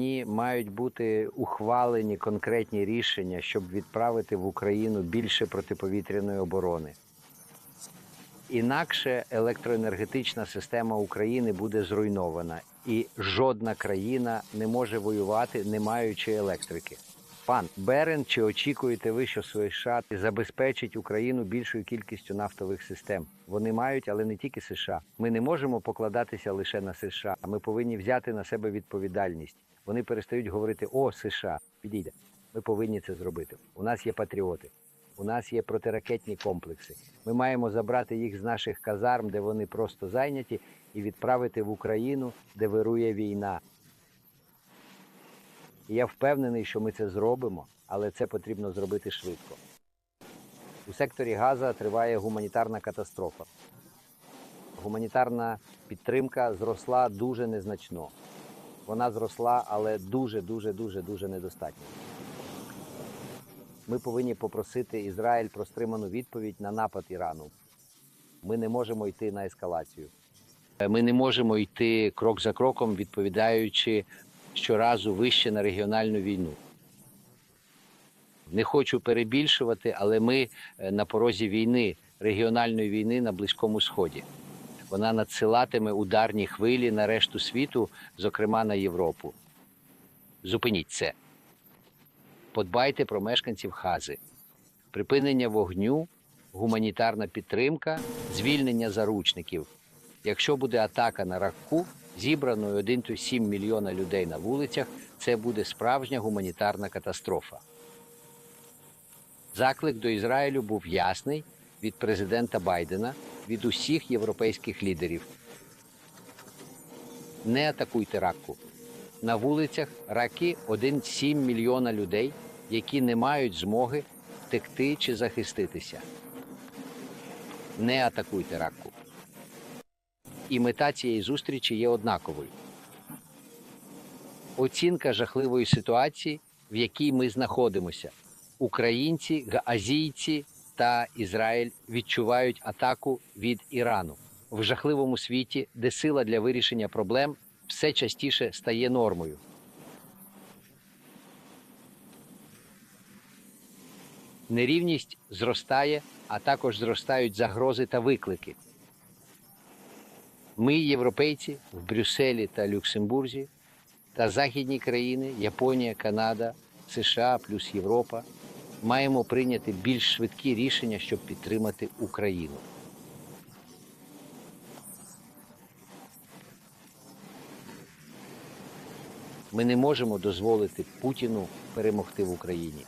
дні мають бути ухвалені конкретні рішення, щоб відправити в Україну більше протиповітряної оборони. Інакше електроенергетична система України буде зруйнована, і жодна країна не може воювати, не маючи електрики. Пан Берен, чи очікуєте ви, що США забезпечить Україну більшою кількістю нафтових систем? Вони мають, але не тільки США. Ми не можемо покладатися лише на США. Ми повинні взяти на себе відповідальність. Вони перестають говорити О, США, підійде. Ми повинні це зробити. У нас є патріоти, у нас є протиракетні комплекси. Ми маємо забрати їх з наших казарм, де вони просто зайняті, і відправити в Україну, де вирує війна. І я впевнений, що ми це зробимо, але це потрібно зробити швидко. У секторі Газа триває гуманітарна катастрофа. Гуманітарна підтримка зросла дуже незначно. Вона зросла, але дуже, дуже, дуже, дуже недостатньо. Ми повинні попросити Ізраїль про стриману відповідь на напад Ірану. Ми не можемо йти на ескалацію. Ми не можемо йти крок за кроком, відповідаючи щоразу вище на регіональну війну. Не хочу перебільшувати, але ми е, на порозі війни, регіональної війни на Близькому Сході. Вона надсилатиме ударні хвилі на решту світу, зокрема на Європу. Зупиніть це. Подбайте про мешканців Хази. Припинення вогню, гуманітарна підтримка, звільнення заручників. Якщо буде атака на Ракку, зібраною 1,7 мільйона людей на вулицях, це буде справжня гуманітарна катастрофа. Заклик до Ізраїлю був ясний від президента Байдена, від усіх європейських лідерів. Не атакуйте Ракку. На вулицях Раки 1,7 мільйона людей, які не мають змоги втекти чи захиститися. Не атакуйте Ракку. І мета цієї зустрічі є однаковою. Оцінка жахливої ситуації, в якій ми знаходимося. Українці, газійці та Ізраїль відчувають атаку від Ірану в жахливому світі, де сила для вирішення проблем все частіше стає нормою. Нерівність зростає, а також зростають загрози та виклики. Ми, європейці, в Брюсселі та Люксембурзі та західні країни Японія, Канада, США плюс Європа маємо прийняти більш швидкі рішення, щоб підтримати Україну. Ми не можемо дозволити Путіну перемогти в Україні.